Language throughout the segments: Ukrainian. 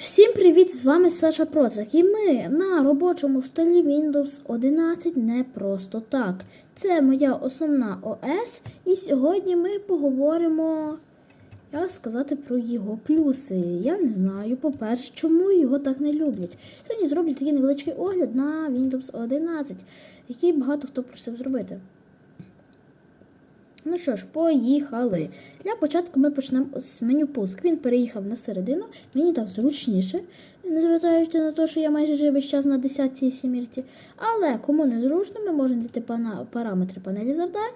Всім привіт! З вами Саша Прозак. І ми на робочому столі Windows 11 не просто так. Це моя основна ОС, і сьогодні ми поговоримо, як сказати, про його плюси. Я не знаю, по-перше, чому його так не люблять. Сьогодні зроблю такий невеличкий огляд на Windows 11, який багато хто просив зробити. Ну що ж, поїхали. Для початку ми почнемо з меню пуск. Він переїхав на середину, мені так зручніше, незважаючи на те, що я майже живий весь час на 10 сімірці. Але кому не зручно, ми можемо дати параметри панелі завдань.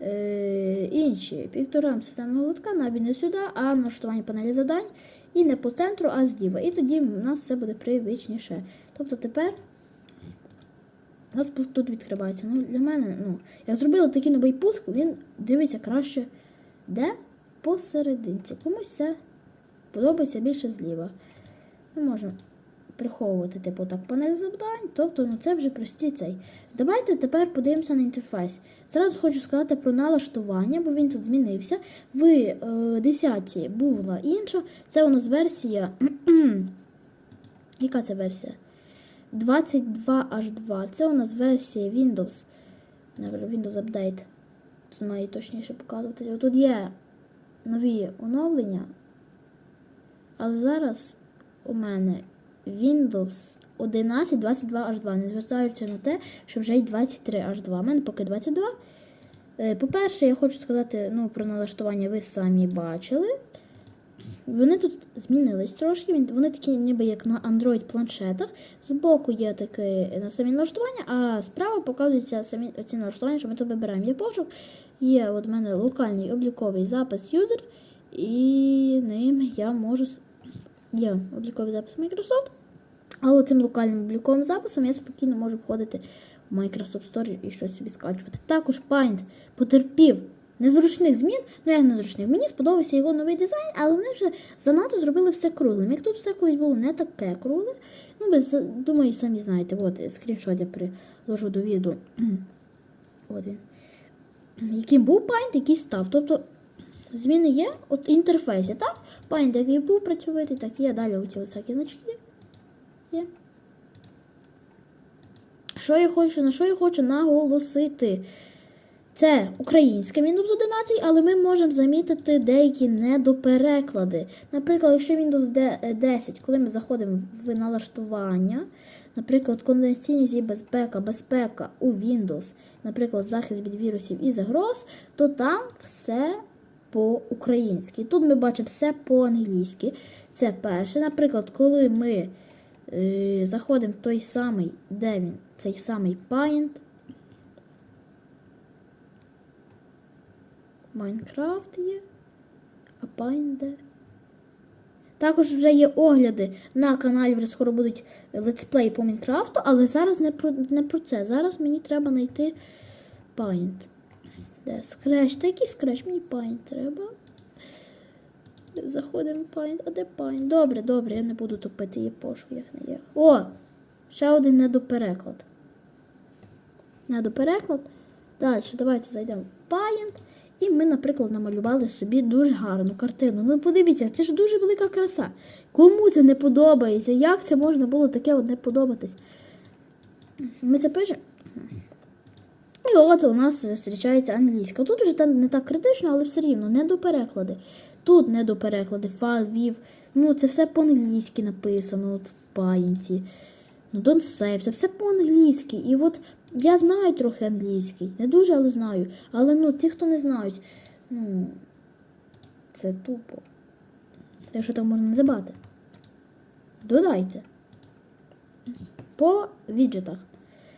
Е, інші пікторам системного лотка навіть не сюди, а в налаштування панелі завдань. І не по центру, а зліва. І тоді в нас все буде привичніше. Тобто тепер у нас пуск тут відкривається. Ну, для мене, ну, я зробила такий новий пуск, він дивиться краще де посерединці. Комусь це подобається більше зліва. Ми можемо приховувати, типу, так, панель завдань, тобто ну, це вже прості цей. Давайте тепер подивимося на інтерфейс. Зразу хочу сказати про налаштування, бо він тут змінився. В е, 10 була інша. Це у нас версія. Яка це версія? 22H2. Це у нас версія Windows. Windows Update. Тут має точніше показуватися. Тут є нові оновлення. Але зараз у мене Windows 11 22H2. Не звертаються на те, що вже й 23H2. У мене поки 22. Е, По-перше, я хочу сказати ну, про налаштування, ви самі бачили. Вони тут змінились трошки. Вони такі ніби як на Android планшетах. Збоку є таке на самі налаштування, а справа показуються самі ці налаштування, що ми тут вибираємо. Є пошук, є от у мене локальний обліковий запис юзер, і ним я можу. Є обліковий запис Microsoft. Але цим локальним обліковим записом я спокійно можу входити в Microsoft Store і щось собі скачувати. Також Paint потерпів незручних змін. Ну як незручних? Мені сподобався його новий дизайн, але вони вже занадто зробили все круглим. Як тут все колись було не таке кругле. Ну, без, думаю, самі знаєте, от скріншот я приложу до відео. От він. Яким був Paint, який став. Тобто зміни є от інтерфейсі, так? Paint, який був працьовитий, так є. Далі оці всякі значки є. Що я хочу, на що я хочу наголосити? Це українське Windows 11, але ми можемо замітити деякі недопереклади. Наприклад, якщо Windows 10, коли ми заходимо в налаштування, наприклад, конденсаційність і безпека, безпека у Windows, наприклад, захист від вірусів і загроз, то там все по-українськи. Тут ми бачимо все по-англійськи. Це перше. Наприклад, коли ми е, заходимо в той самий, де він, цей самий Paint, Майнкрафт є, а Paint де? Також вже є огляди на каналі, вже скоро будуть летсплеї по Майнкрафту, але зараз не про, не про це. Зараз мені треба знайти Paint. Де Scratch? Та який Scratch? Мені Paint треба. Заходимо в Paint. А де Paint? Добре, добре, я не буду тупити її пошук, як не є. О! Ще один недопереклад. Недопереклад. Далі, давайте зайдемо в Paint. І ми, наприклад, намалювали собі дуже гарну картину. Ну, подивіться, це ж дуже велика краса. Кому це не подобається? Як це можна було таке от не подобатись? Ми це пишемо. І от у нас зустрічається англійська. Тут вже не так критично, але все рівно недопереклади. Тут недопереклади, файл, вів. Ну, це все по-англійськи написано от в паїнті. Ну, don't save, це все по-англійськи. І от я знаю трохи англійський. Не дуже, але знаю. Але ну, ті, хто не знають, ну, це тупо. Якщо так можна називати. Додайте. По віджитах.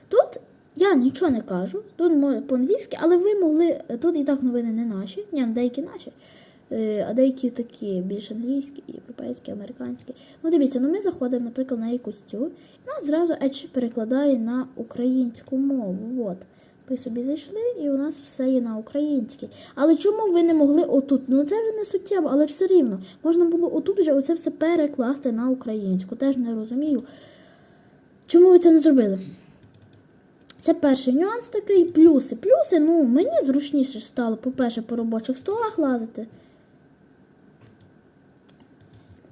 Тут я нічого не кажу, тут по-англійськи, але ви могли. Тут і так новини не наші, ні, деякі наші, а деякі такі більш англійські, європейські, американські. Ну, дивіться, ну ми заходимо, наприклад, на якусь цю, і нас зразу Edge перекладає на українську мову. От. Ви собі зайшли, і у нас все є на українській. Але чому ви не могли отут? Ну це вже не суттєво, але все рівно. Можна було отут вже оце все перекласти на українську. Теж не розумію. Чому ви це не зробили? Це перший нюанс такий. Плюси. Плюси, ну, мені зручніше стало, по-перше, по робочих столах лазити.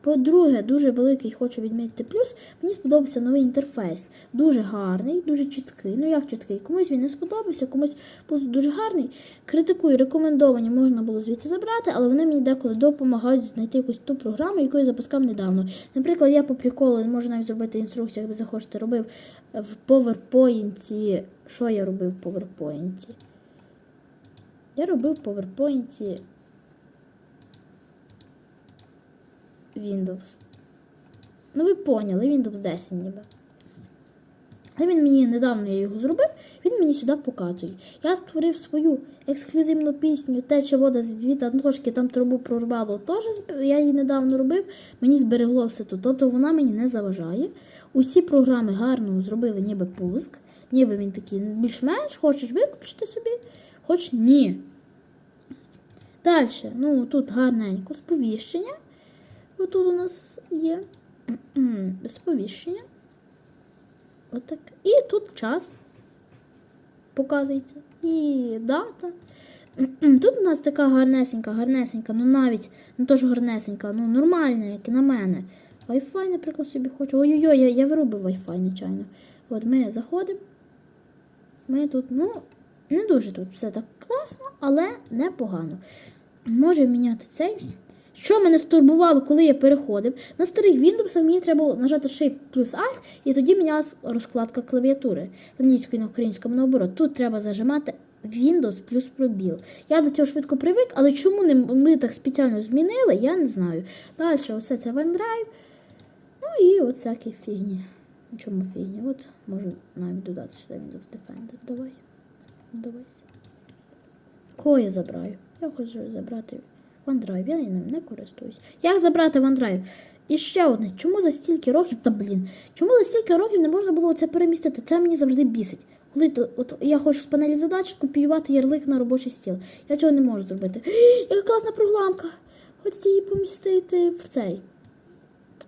По-друге, дуже великий хочу відмітити плюс. Мені сподобався новий інтерфейс. Дуже гарний, дуже чіткий. Ну як чіткий? Комусь він не сподобався, комусь дуже гарний. Критикую, рекомендовані можна було звідси забрати, але вони мені деколи допомагають знайти якусь ту програму, яку я запускав недавно. Наприклад, я по приколу можу навіть зробити інструкцію, як ви захочете, робив в PowerPoint. Що я робив в PowerPoint? Я робив в PowerPoint Windows. Ну, ви поняли, Windows 10 ніби. Але він мені недавно я його зробив, він мені сюди показує. Я створив свою ексклюзивну пісню Тече вода з віта ножки, там трубу прорвало. Теж я її недавно робив, мені зберегло все тут. Тобто вона мені не заважає. Усі програми гарно зробили ніби пуск, ніби він такий більш-менш, хочеш виключити собі, хоч ні. Далі, ну тут гарненько сповіщення. Отут у нас є сповіщення. Отак. І тут час показується. І дата. Тут у нас така гарнесенька, гарнесенька, ну навіть не то ж гарнесенька, ну нормальна, як і на мене. Wi-Fi, наприклад, собі хочу. Ой-ой-ой, я, я вирубив Wi-Fi, нечайно. От ми заходимо. Ми тут, ну, не дуже тут все так класно, але непогано. Може міняти цей. Що мене стурбувало, коли я переходив, на старих Windows мені треба було нажати Shift плюс Alt, і тоді мінялась розкладка клавіатури. З англійською на українському наоборот. Тут треба зажимати Windows плюс пробіл. Я до цього швидко привик, але чому не ми так спеціально змінили, я не знаю. Далі, оце це OneDrive. Ну і от всякі фігні. Ну, Чому фігні? От можу навіть додати сюди Windows Defender. Давай. Давайся. Кого я забираю? Я хочу забрати OneDrive, я ним не користуюсь. Як забрати OneDrive? І ще одне, чому за стільки років, та блін, чому за стільки років не можна було це перемістити? Це мені завжди бісить. Коли то, от я хочу з панелі задач скопіювати ярлик на робочий стіл. Я цього не можу зробити. Яка класна програмка! Хочеться її помістити в цей.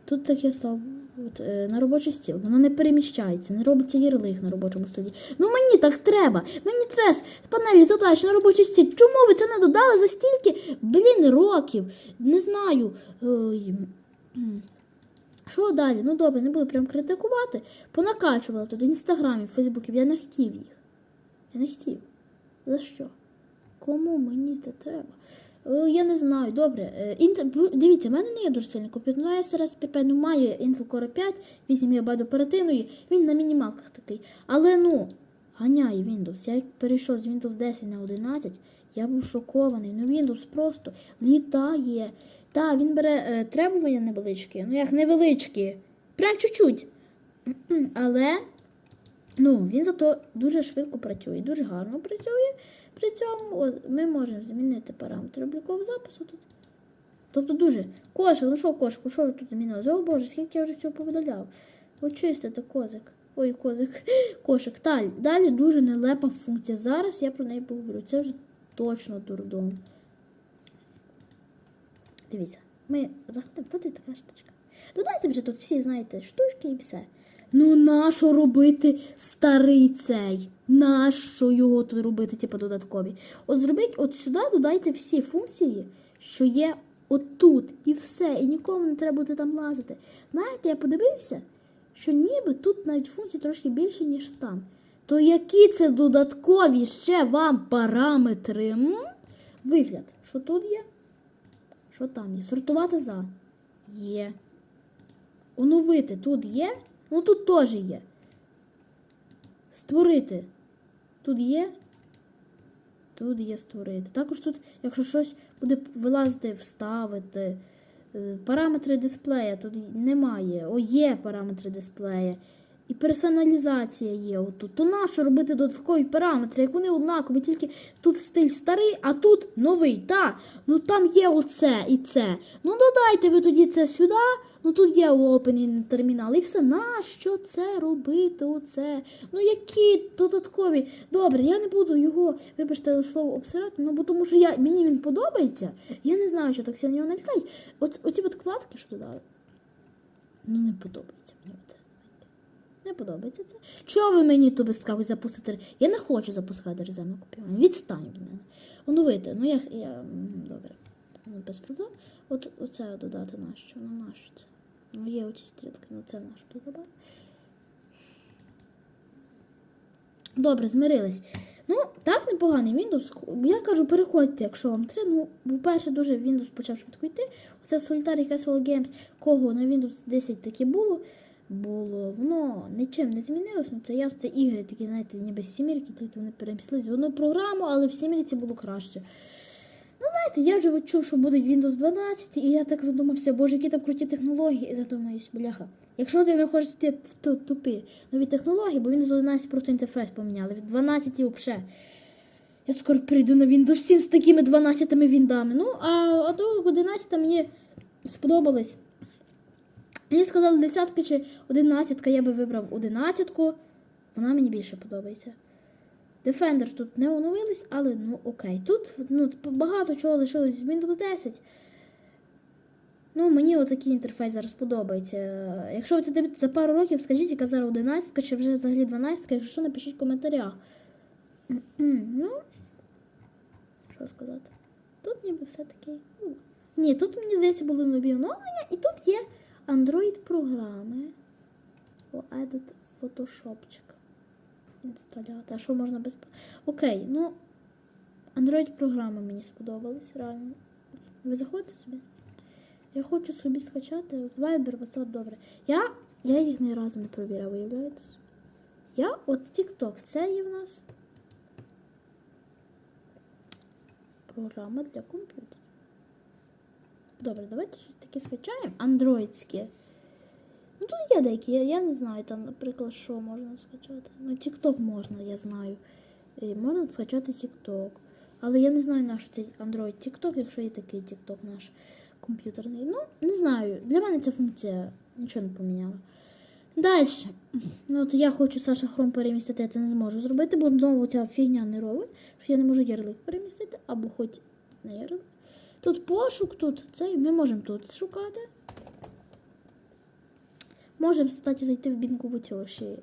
Тут таке слово от, е, на робочий стіл. Воно не переміщається, не робиться ярлик на робочому столі. Ну мені так треба. Мені треба з панелі задач на робочий стіл. Чому ви це не додали за стільки, блін, років? Не знаю. Ой. Що далі? Ну добре, не буду прям критикувати. Понакачувала тут інстаграмів, фейсбуків. Я не хотів їх. Я не хотів. За що? Кому мені це треба? Е, Я не знаю, добре. Е, Дивіться, в мене не є дуже сильний комп'ютер. Ну, SRS 5 ну, має Intel Core 5, 8 ГБ оперативної, він на мінімалках такий. Але ну, ганяє Windows. Я перейшов з Windows 10 на 11, я був шокований. Ну, Windows просто літає. Так, він бере е, требування невеличкі, ну як невеличкі, прям чуть-чуть. Але Ну, він зато дуже швидко працює, дуже гарно працює. При цьому ми можемо змінити параметри облікового запису тут. Тобто дуже. Кошик, ну що кошику, що ви тут змінили? О Боже, скільки я вже цього повидаляв. Очистити козик. Ой, козик. Кошик. Далі, далі дуже нелепа функція. Зараз я про неї поговорю. Це вже точно дурдом. Дивіться, ми заходимо, тут є така штучка. Додайте вже тут всі, знаєте, штучки і все. Ну, нащо робити старий цей? Нащо його тут робити, типу, додаткові? От зробіть от сюди, додайте всі функції, що є отут, і все, і нікому не треба буде там лазити. Знаєте, я подивився, що ніби тут навіть функцій трошки більше, ніж там. То які це додаткові ще вам параметри? М? Вигляд, що тут є? Що там є? Сортувати за. Є. Оновити тут є? Ну тут теж є. Створити. Тут є. Тут є створити. Також тут, якщо щось буде вилазити, вставити. Е, Параметри дисплея тут немає. О, є параметри дисплея. І персоналізація є отут. То нащо робити додаткові параметри, як вони однакові, тільки тут стиль старий, а тут новий. Та, ну там є оце і це. Ну додайте ви тоді це сюди. Ну тут є opening термінал. І все. Нащо це робити? Оце? Ну які додаткові? Добре, я не буду його, вибачте слово, обсирати, ну бо тому що я, мені він подобається. Я не знаю, що так на нього налітають. Оці от вкладки, що додали. Ну не подобається мені це. Не подобається це. Чого ви мені тут скажуть запустити? Я не хочу запускати резервне копіювання. Відстань від мене. Оновити. Ну я. я добре. Ну, без проблем. От оце додати нащо? Ну нащо це? Ну є оці стрілки, ну це нащо додати. Добре, змирились. Ну, так непоганий Windows. Я кажу, переходьте, якщо вам треба. Ну, по-перше, дуже Windows почав швидко йти. Оце Solitary Castle Games, кого на Windows 10 таки було. Було, воно нічим не змінилось. Ну, це я це ігри, такі, знаєте, ніби з сімірки, тільки вони перемістились в одну програму, але в сімірці було краще. Ну, знаєте, я вже чув, що будуть Windows 12, і я так задумався, боже, які там круті технології, і задумаюсь, бляха. Якщо ти не хочеш йти в ту- тупі нові технології, бо Windows 11 просто інтерфейс поміняли, від 12 і взагалі. Я скоро прийду на Windows 7 з такими 12 віндами. Ну, а, а то 11 мені сподобалось. Мені сказали, десятка чи одинадцятка, я би вибрав одинадцятку. Вона мені більше подобається. Defender тут не оновились, але ну окей. Тут ну, багато чого лишилось з Windows 10. Ну, мені отакий інтерфейс зараз подобається. Якщо ви це дивитесь за пару років, скажіть, яка зараз 11 чи вже взагалі 12, якщо що, напишіть в коментарях. ну, що сказати? Тут ніби все-таки. ну, Ні, тут, мені здається, були нові оновлення, і тут є Android-програми. О, Edit Photoshopчик. Інсталятор. А що можна без. Окей, ну. Android-програми мені сподобались, реально. Ви заходите собі? Я хочу собі скачати Viber, WhatsApp, добре. Я, я їх ні разу не провіряв, виявляєте? Я от TikTok, це є в нас програма для комп'ютера. Добре, давайте щось таке скачаємо. Андроїдське. Ну тут є деякі, я, я не знаю, там, наприклад, що можна скачати. Ну, TikTok можна, я знаю. І можна скачати TikTok. Але я не знаю, на що цей Android TikTok, якщо є такий TikTok наш комп'ютерний. Ну, не знаю. Для мене ця функція нічого не поміняла. Далі. Ну, от я хочу Саша Хром перемістити, я це не зможу зробити, бо знову ця фігня не робить, що я не можу ярлик перемістити, або хоч не ярлик. Тут пошук, тут цей, ми можемо тут шукати. Можемо, кстати, зайти в Бінгу бо цього ще.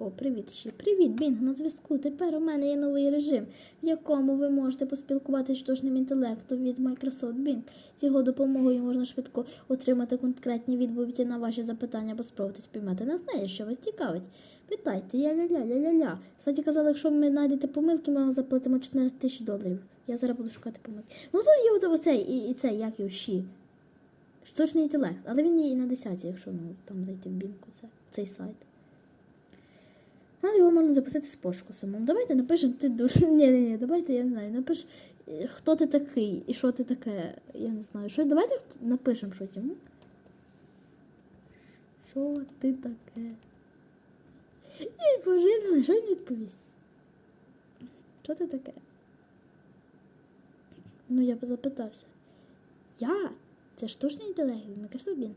О, привіт ще. Привіт, Бінг, на зв'язку. Тепер у мене є новий режим, в якому ви можете поспілкуватися з штучним інтелектом від Microsoft Bing. З його допомогою можна швидко отримати конкретні відповіді на ваші запитання або спробувати спіймати на неї, що вас цікавить. Питайте, я-ля-ля-ля-ля-ля. Кстати, казали, якщо ви знайдете помилки, ми вам заплатимо 14 тисяч доларів. Я зараз буду шукати помилки. Ну тут є оцей, і, і цей, як його, щі. Штучний інтелект, але він є і на 10, якщо ну, там зайти в бінку, це, цей сайт. Але його можна записати з пошуку самому. Давайте напишемо ти дур. Ні, ні, ні, давайте, я не знаю, напиш, хто ти такий і що ти таке. Я не знаю. Що, давайте напишемо щось йому. Що ти таке? Ні, боже, не що він відповість? Що ти таке? Ну, я б запитався. Я? Це штучний інтелект від Microsoft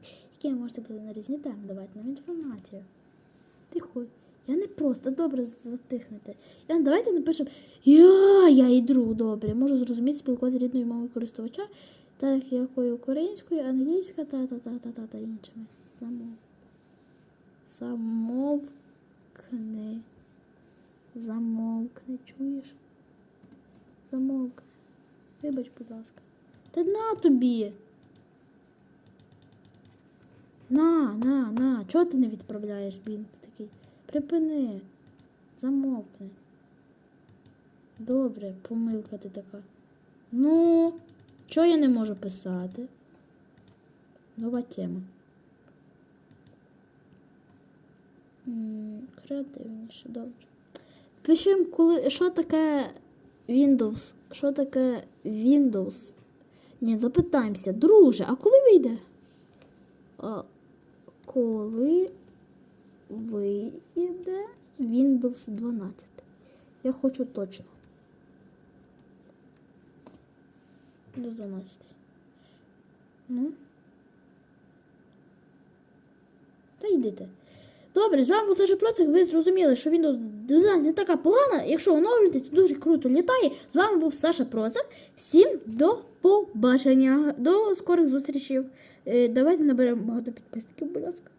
який можете бути на різні теми давати нам інформацію. Тихо. Я не просто добре затихнете. Я, давайте напишемо Я, я і друг добре. Можу зрозуміти спілкуватися з рідною мовою користувача, так якою українською, англійська та та та та та та іншими. Замов. Замовкни. Замовкни, чуєш? Замовкни. Вибач, будь ласка. Та на тобі. На, на, на. Чого ти не відправляєш бінт такий? Припини. Замовкни. Добре, помилка ти така. Ну, чого я не можу писати? Нова тема. М, Креативніше, добре. Пишемо, коли. Що таке Windows? Що таке Windows? Ні, запитаємося. Друже, а коли вийде? А, коли вийде Windows 12? Я хочу точно. До 12. Ну. Та йдите. Добре, з вами Саша Процик. Ви зрозуміли, що Windows 12 не така погана. Якщо оновлюєтесь, то дуже круто літає. З вами був Саша Процик. Всім до побачення. До скорих зустрічей. Е, Давайте наберемо багато підписників, будь ласка.